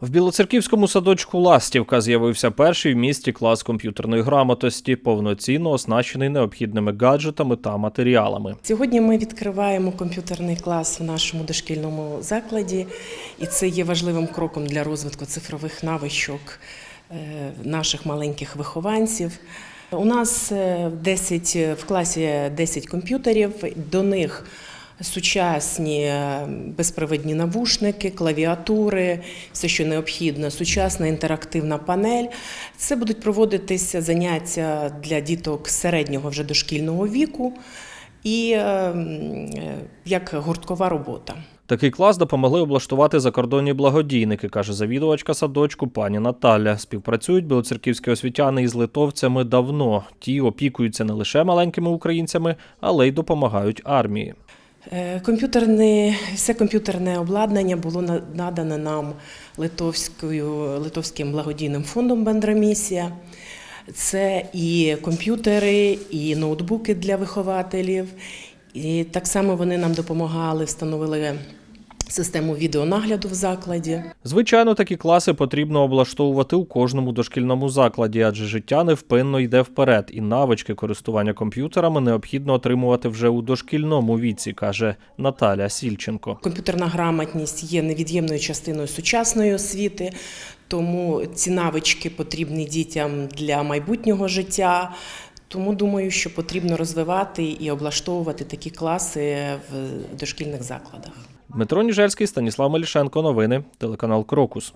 В Білоцерківському садочку Ластівка з'явився перший в місті клас комп'ютерної грамотності, повноцінно оснащений необхідними гаджетами та матеріалами. Сьогодні ми відкриваємо комп'ютерний клас в нашому дошкільному закладі, і це є важливим кроком для розвитку цифрових навичок е, наших маленьких вихованців. У нас е, 10, в класі 10 комп'ютерів, до них сучасні е, безпровідні навушники, клавіатури, все, що необхідно, сучасна інтерактивна панель. Це будуть проводитися заняття для діток середнього вже дошкільного віку і е, е, як гурткова робота. Такий клас допомогли облаштувати закордонні благодійники, каже завідувачка садочку пані Наталя. Співпрацюють білоцерківські освітяни із литовцями давно. Ті опікуються не лише маленькими українцями, але й допомагають армії. Е, Комп'ютерне, все комп'ютерне обладнання було надане нам литовською, литовським благодійним фондом Бендрамісія. Це і комп'ютери, і ноутбуки для вихователів. І так само вони нам допомагали, встановили систему відеонагляду в закладі. Звичайно, такі класи потрібно облаштовувати у кожному дошкільному закладі, адже життя невпинно йде вперед, і навички користування комп'ютерами необхідно отримувати вже у дошкільному віці, каже Наталя Сільченко. Комп'ютерна грамотність є невід'ємною частиною сучасної освіти, тому ці навички потрібні дітям для майбутнього життя. Тому думаю, що потрібно розвивати і облаштовувати такі класи в дошкільних закладах. Дмитро Ніжельський, Станіслав Малішенко, Новини, телеканал Крокус.